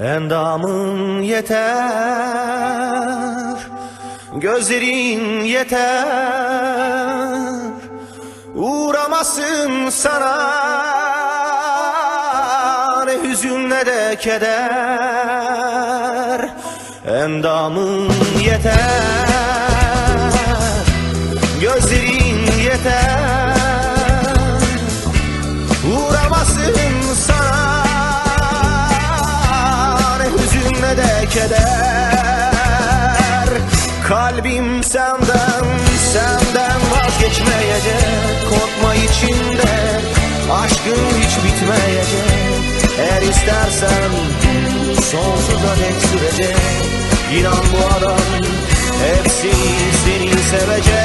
Endamın yeter Gözlerin yeter. Uğramasın sana Ne hüzün ne de keder. Endamın yeter Gözlerin yeter keder Kalbim senden, senden vazgeçmeyecek. Korkma içinde, aşkın hiç bitmeyecek. Eğer istersen sonsuza dek sürecek. İnan bu adam hepsini seni sevecek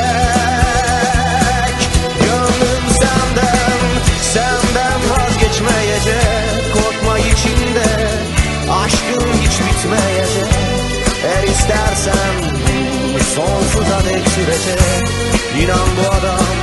dek sürecek İnan bu adam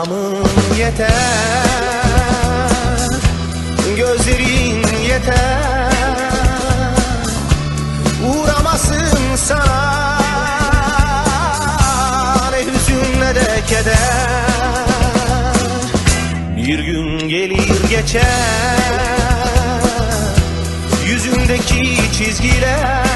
Endamın yeter. Gözlerin yeter. Uğramasın sana. Ne hüzün ne de keder. Bir gün gelir geçer. Yüzündeki çizgiler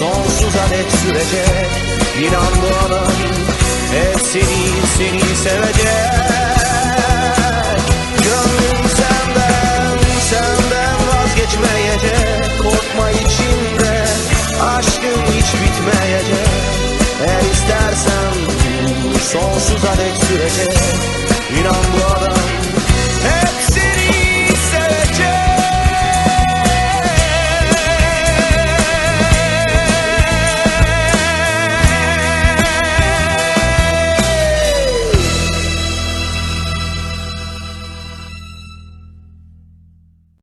sonsuza dek sürecek. İnan bu adam hep seni, seni sevecek. Gönlüm senden, senden vazgeçmeyecek. Korkma içinde, aşkın hiç bitmeyecek. Eğer istersen sonsuza dek sürecek